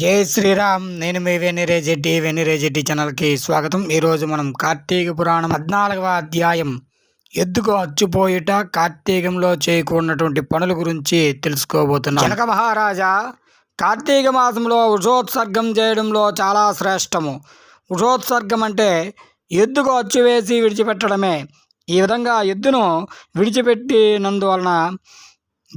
జై శ్రీరామ్. నేను మీ వెనిరేజెడ్డి వెనిరేజెడ్డి ఛానల్కి స్వాగతం. ఈరోజు మనం కార్తీక పురాణం పద్నాలుగవ అధ్యాయం. ఎద్దుకు అచ్చుపోయిట కార్తీకంలో చేయకూడనటువంటి పనుల గురించి తెలుసుకోబోతున్నాం. జనక మహారాజా కార్తీక మాసంలో ఉషోత్సర్గం చేయడంలో చాలా శ్రేష్టము. ఉషోత్సర్గం అంటే ఎద్దుకు అచ్చు వేసి విడిచిపెట్టడమే. ఈ విధంగా ఎద్దును విడిచిపెట్టినందువలన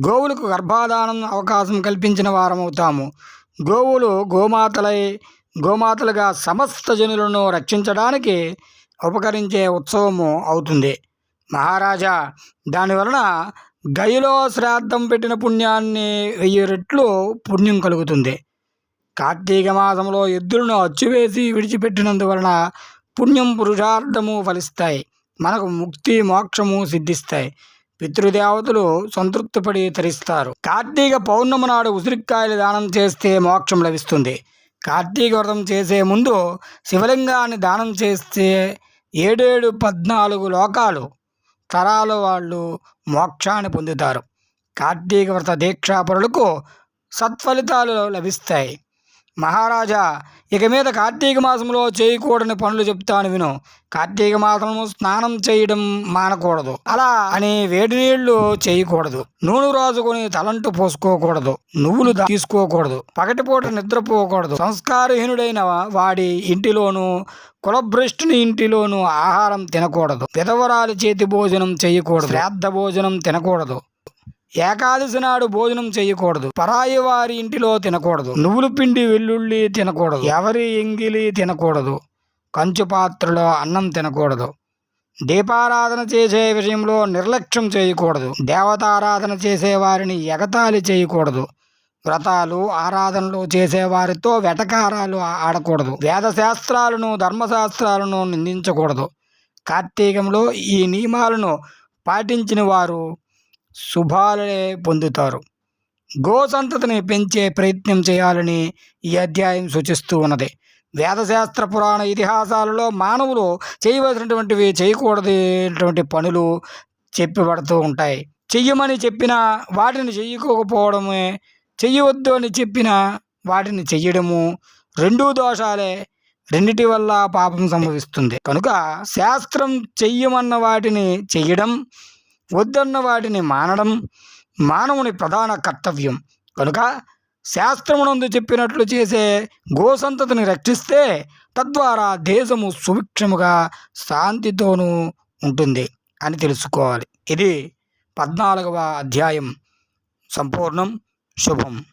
గోవులకు గర్భాధానం అవకాశం కల్పించిన వారమవుతాము. గోవులు గోమాతలై గోమాతలుగా సమస్త జనులను రక్షించడానికి ఉపకరించే ఉత్సవము అవుతుంది. మహారాజా దానివలన గయిలో శ్రాద్ధం పెట్టిన పుణ్యాన్ని వెయ్యి రెట్లు పుణ్యం కలుగుతుంది. కార్తీక మాసంలో ఎద్దులను అచ్చువేసి విడిచిపెట్టినందువలన పుణ్యం పురుషార్థము ఫలిస్తాయి. మనకు ముక్తి మోక్షము సిద్ధిస్తాయి. పితృదేవతలు సంతృప్తిపడి తరిస్తారు. కార్తీక పౌర్ణమి నాడు ఉసిరికాయలు దానం చేస్తే మోక్షం లభిస్తుంది. కార్తీక వ్రతం చేసే ముందు శివలింగాన్ని దానం చేస్తే ఏడేడు పద్నాలుగు లోకాలు తరాల వాళ్ళు మోక్షాన్ని పొందుతారు. కార్తీక వ్రత దీక్షాపరులకు సత్ఫలితాలు లభిస్తాయి. మహారాజా ఇక మీద కార్తీక మాసంలో చేయకూడని పనులు చెప్తాను విను. కార్తీక మాసము స్నానం చేయడం మానకూడదు. అలా అని వేడి నీళ్ళు చేయకూడదు. నూనె రాజుకొని తలంటు పోసుకోకూడదు. నువ్వులు తీసుకోకూడదు. పగటిపూట నిద్రపోకూడదు. సంస్కారహీనుడైన వాడి ఇంటిలోనూ కులభ్రష్టుని ఇంటిలోనూ ఆహారం తినకూడదు. విధవరాలు చేతి భోజనం చేయకూడదు. శ్రాద్ధ భోజనం తినకూడదు. ఏకాదశి నాడు భోజనం చేయకూడదు. పరాయి వారి ఇంటిలో తినకూడదు. నువ్వుల పిండి వెల్లుల్లి తినకూడదు. ఎవరి ఎంగిలి తినకూడదు. కంచు పాత్రలో అన్నం తినకూడదు. దీపారాధన చేసే విషయంలో నిర్లక్ష్యం చేయకూడదు. దేవతారాధన చేసే వారిని ఎగతాళి చేయకూడదు. వ్రతాలు ఆరాధనలు చేసేవారితో వెటకారాలు ఆడకూడదు. వేదశాస్త్రాలను ధర్మశాస్త్రాలను నిందించకూడదు. కార్తీకంలో ఈ నియమాలను పాటించిన వారు శుభాలనే పొందుతారు. గోసంతతిని పెంచే ప్రయత్నం చేయాలని ఈ అధ్యాయం సూచిస్తూ ఉన్నది. వేదశాస్త్ర పురాణ ఇతిహాసాలలో మానవులు చేయవలసినటువంటివి చేయకూడదటువంటి పనులు చెప్పబడుతూ ఉంటాయి. చెయ్యమని చెప్పిన వాటిని చెయ్యకపోవడమే చెయ్యవద్దు అని చెప్పిన వాటిని చెయ్యడము రెండూ దోషాలే రెండిటి వల్ల పాపం సంభవిస్తుంది. కనుక శాస్త్రం చెయ్యమన్న వాటిని చెయ్యడం వద్దన్న వాటిని మానడం మానవుని ప్రధాన కర్తవ్యం. కనుక శాస్త్రమునందు చెప్పినట్లు చేసే గోసంతతిని రక్షిస్తే తద్వారా దేశము సుభిక్షముగా శాంతితోనూ ఉంటుంది అని తెలుసుకోవాలి. ఇది పద్నాలుగవ అధ్యాయం. సంపూర్ణం శుభం.